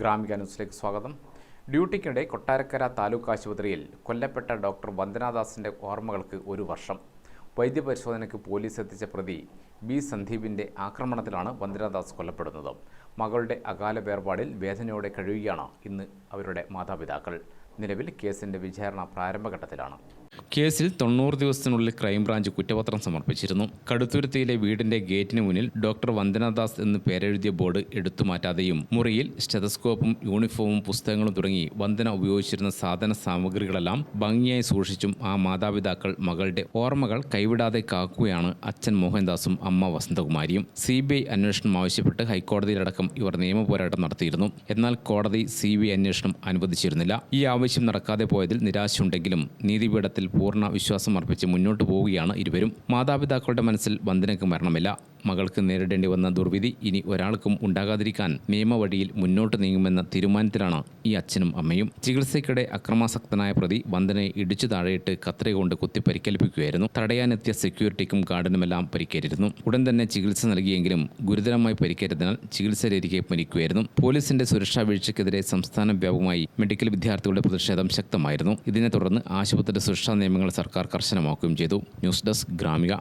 ഗ്രാമിക ന്യൂസിലേക്ക് സ്വാഗതം. ഡ്യൂട്ടിക്കിടെ കൊട്ടാരക്കര താലൂക്ക് ആശുപത്രിയിൽ കൊല്ലപ്പെട്ട ഡോക്ടർ വന്ദനാദാസിന്റെ ഓർമ്മകൾക്ക് ഒരു വർഷം. വൈദ്യപരിശോധനയ്ക്ക് പോലീസ് എത്തിച്ച പ്രതി ബി. സന്ദീപിന്റെ ആക്രമണത്തിലാണ് വന്ദനാദാസ് കൊല്ലപ്പെടുന്നത്. മകളുടെ അകാല വേർപാടിൽ വേദനയോടെ കഴിയുകയാണ് ഇന്ന് അവരുടെ മാതാപിതാക്കൾ. നിലവിൽ കേസിന്റെ വിചാരണ പ്രാരംഭഘട്ടത്തിലാണ്. കേസിൽ തൊണ്ണൂറ് ദിവസത്തിനുള്ളിൽ ക്രൈംബ്രാഞ്ച് കുറ്റപത്രം സമർപ്പിച്ചിരുന്നു. കടുത്തുരുത്തിയിലെ വീടിന്റെ ഗേറ്റിന് മുന്നിൽ ഡോക്ടർ വന്ദനദാസ് എന്ന് പേരെഴുതിയ ബോർഡ് എടുത്തുമാറ്റാതെയും മുറിയിൽ സ്റ്റെതസ്കോപ്പും യൂണിഫോമും പുസ്തകങ്ങളും തുടങ്ങി വന്ദന ഉപയോഗിച്ചിരുന്ന സാധന സാമഗ്രികളെല്ലാം ഭംഗിയായി സൂക്ഷിച്ചും ആ മാതാപിതാക്കൾ മകളുടെ ഓർമ്മകൾ കൈവിടാതെ കാക്കുകയാണ് അച്ഛൻ മോഹൻദാസും അമ്മ വസന്തകുമാരിയും. സി ബി ഐ അന്വേഷണം ആവശ്യപ്പെട്ട് ഹൈക്കോടതിയിലടക്കം ഇവർ നിയമ പോരാട്ടം നടത്തിയിരുന്നു. എന്നാൽ കോടതി സി ബി ഐ അന്വേഷണം അനുവദിച്ചിരുന്നില്ല. ഈ ആവശ്യം നടക്കാതെ പോയതിൽ നിരാശയുണ്ടെങ്കിലും നീതിപീഠത്തിൽ പൂർണ വിശ്വാസം അർപ്പിച്ച് മുന്നോട്ട് പോവുകയാണ് ഇരുവരും. മാതാപിതാക്കളുടെ മനസ്സിൽ വന്ദനയ്ക്ക് മരണമില്ല മകൾക്ക് നേരിടേണ്ടി വന്ന ദുർവിധി ഇനി ഒരാൾക്കും ഉണ്ടാകാതിരിക്കാൻ നിയമവഴിയിൽ മുന്നോട്ട് നീങ്ങുമെന്ന തീരുമാനത്തിലാണ് ഈ അച്ഛനും അമ്മയും. ചികിത്സയ്ക്കിടെ അക്രമാസക്തനായ പ്രതി വന്ദനയെ ഇടിച്ചു താഴെയിട്ട് കത്രകൊണ്ട് കുത്തി പരിക്കേൽപ്പിക്കുകയായിരുന്നു തടയാനെത്തിയ സെക്യൂരിറ്റിക്കും ഗാർഡിനുമെല്ലാം പരിക്കേറ്റിരുന്നു. ഉടൻ തന്നെ ചികിത്സ നൽകിയെങ്കിലും ഗുരുതരമായി പരിക്കേറ്റതിനാൽ ചികിത്സയിലിരിക്കെ മരിക്കുകയായിരുന്നു. പോലീസിന്റെ സുരക്ഷാ വീഴ്ചയ്ക്കെതിരെ സംസ്ഥാന വ്യാപകമായി മെഡിക്കൽ വിദ്യാർത്ഥികളുടെ പ്രതിഷേധം ശക്തമായിരുന്നു. ഇതിനെ തുടർന്ന് ആശുപത്രിയുടെ സുരക്ഷാ നിയമങ്ങൾ സർക്കാർ കർശനമാക്കുകയും ചെയ്തു. News desk Gramika.